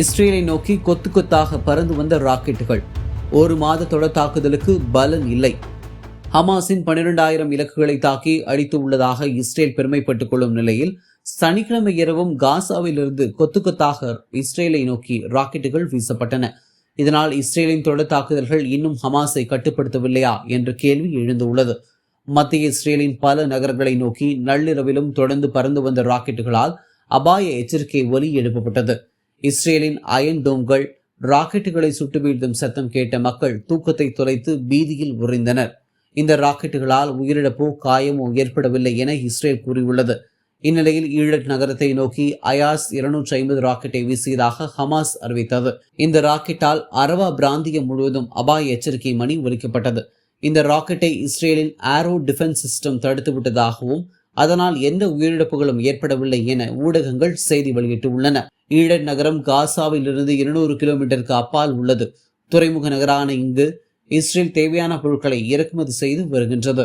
இஸ்ரேலை நோக்கி கொத்து கொத்தாக பறந்து வந்த ராக்கெட்டுகள். ஒரு மாத தொடர் தாக்குதலுக்கு பலன் இல்லை. ஹமாஸின் பனிரெண்டாயிரம் இலக்குகளை தாக்கி அடித்து உள்ளதாக இஸ்ரேல் பெருமைப்பட்டுக் கொள்ளும் நிலையில் சனிக்கிழமை இரவும் காசாவிலிருந்து கொத்து கொத்தாக இஸ்ரேலை நோக்கி ராக்கெட்டுகள் வீசப்பட்டன. இதனால் இஸ்ரேலின் தொடர் தாக்குதல்கள் இன்னும் ஹமாஸை கட்டுப்படுத்தவில்லையா என்ற கேள்வி எழுந்துள்ளது. மத்திய இஸ்ரேலின் பல நகரங்களை நோக்கி நள்ளிரவிலும் தொடர்ந்து பறந்து வந்த ராக்கெட்டுகளால் அபாய எச்சரிக்கை ஒலி எழுப்பப்பட்டது. இஸ்ரேலின் அயன் டோம்கள் ராக்கெட்டுகளை சுட்டு வீழ்த்தும் சத்தம் கேட்ட மக்கள் தூக்கத்தை தொலைத்து பீதியில் உறைந்தனர். இந்த ராக்கெட்டுகளால் உயிரிழப்போ காயமோ ஏற்படவில்லை என இஸ்ரேல் கூறியுள்ளது. இந்நிலையில் ஈழட் நகரத்தை நோக்கி அயாஸ் இருநூற்றி ஐம்பது ராக்கெட்டை வீசியதாக ஹமாஸ் அறிவித்தது. இந்த ராக்கெட்டால் அரவா பிராந்தியம் முழுவதும் அபாய எச்சரிக்கை மணி ஒலிக்கப்பட்டது. இந்த ராக்கெட்டை இஸ்ரேலின் ஏரோ டிஃபென்ஸ் சிஸ்டம் தடுத்து விட்டதாகவும் அதனால் எந்த உயிரிழப்புகளும் ஏற்படவில்லை என ஊடகங்கள் செய்தி வெளியிட்டுள்ளன. ஈழட் நகரம் காசாவில் இருந்து இருநூறு கிலோமீட்டருக்கு அப்பால் உள்ளது. துறைமுக நகரான இங்கு இஸ்ரேல் தேவையான பொருட்களை இறக்குமதி செய்து வருகின்றது.